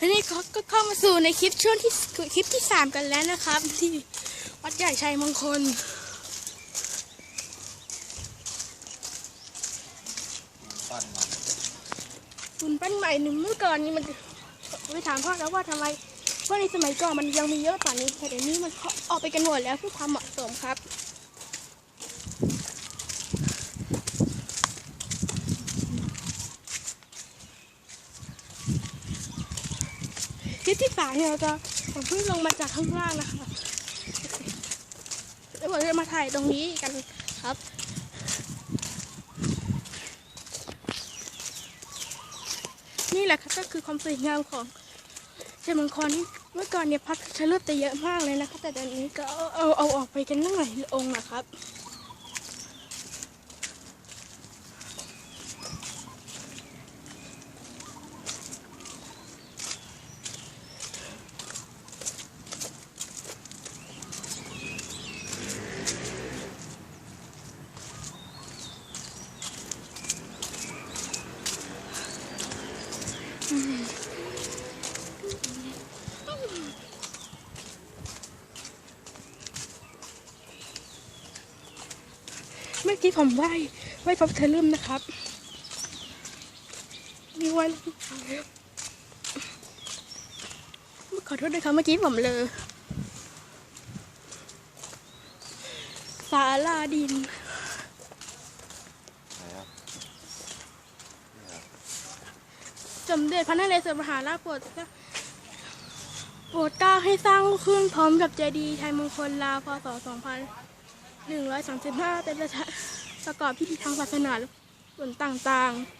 อันนี้ก็ก็เข้ามาสู่ในคลิปช่วงที่คลิปที่สามกันแล้วนะครับ ที่วัดใหญ่ชัยมงคล ปั้นมาคุณปั้นใหม่หนึ่งเมื่อก่อนนี้มันไปถามพ่อแล้วว่าทำไมเพราะในสมัยก่อนมันยังมีเยอะกว่านี้แต่เดี๋ยวนี้มันออกไปกันหมดแล้วเพื่อความเหมาะสมครับ คลิปที่สาเนี่ยเราจะผมเพิ่งลงมาจากข้างล่างนะคะแล้วผมจะมาถ่ายตรงนี้กันครับนี่แหละครับก็คือความสวยงามของเจดีย์มังกรที่เมื่อก่อนเนี่ยพัดชะเลือดแต่เยอะมากเลยนะคะแต่ตอนนี้ก็เอาเอาเอาออกไปกันตั้งหลายองค์นะครับ มื่อกี้ผมไหว้ไหว้พระพุทธรูปนะครับมีไหว้ขอโทษด้วยครับเมื่อกี้ผมเลอสาลาดินสมเด็จพระนเรศวรมหาราชโปรดโปรดเกล้าให้สร้างขึ้นพร้อมกับเจดีย์ชัยมงคลลาวพศ 135 เป็นประชาประกอบพิธีทางศาสนาส่วนต่างๆ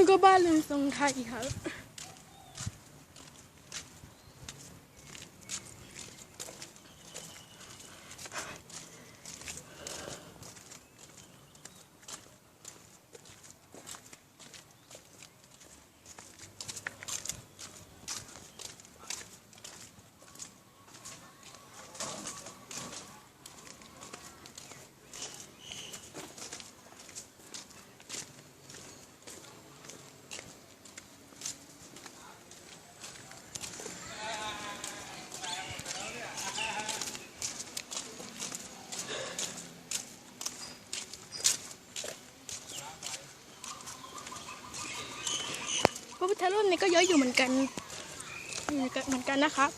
นั่นก็บ้านเทรงไทยครับพระพุทธรูปนี่ก็เยอะอยู่เหมือนกันเหมือนกันนะครับ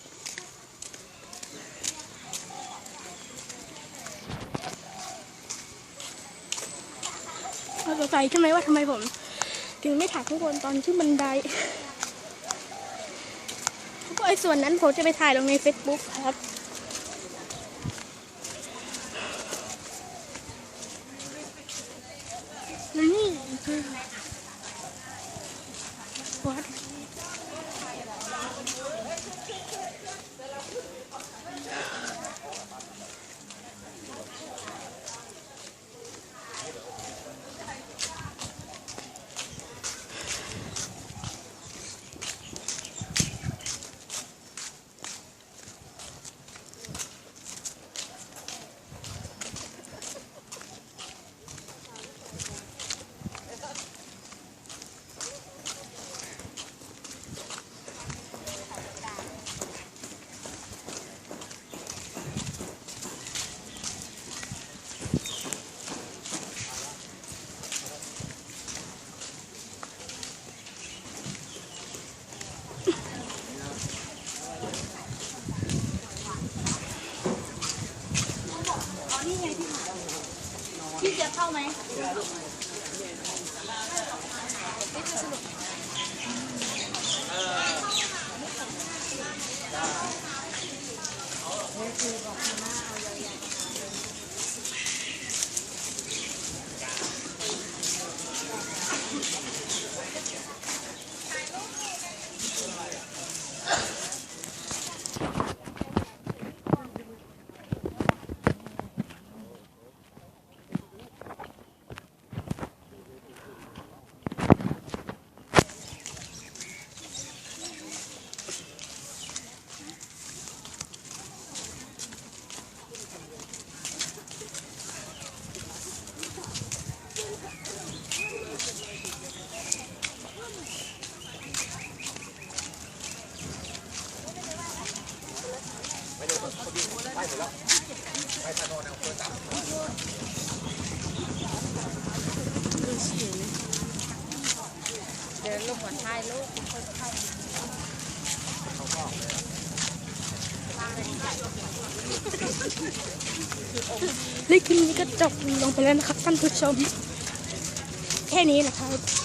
เราสงสัยใช่ไหมว่าทำไมผม ถึงไม่ถ่ายข้างบนตอนขึ้นบันไดเพราะไอ้ส่วนนั้นผมจะไปถ่ายลงใน Facebook ครับนี่ คือวัด พี่จะเข้าไหมเเดินลูกหัวทยลูกนี่คืนนี้ก็จบลงไปแล้วนะครับท่านผู้ชม แค่นี้นะครับ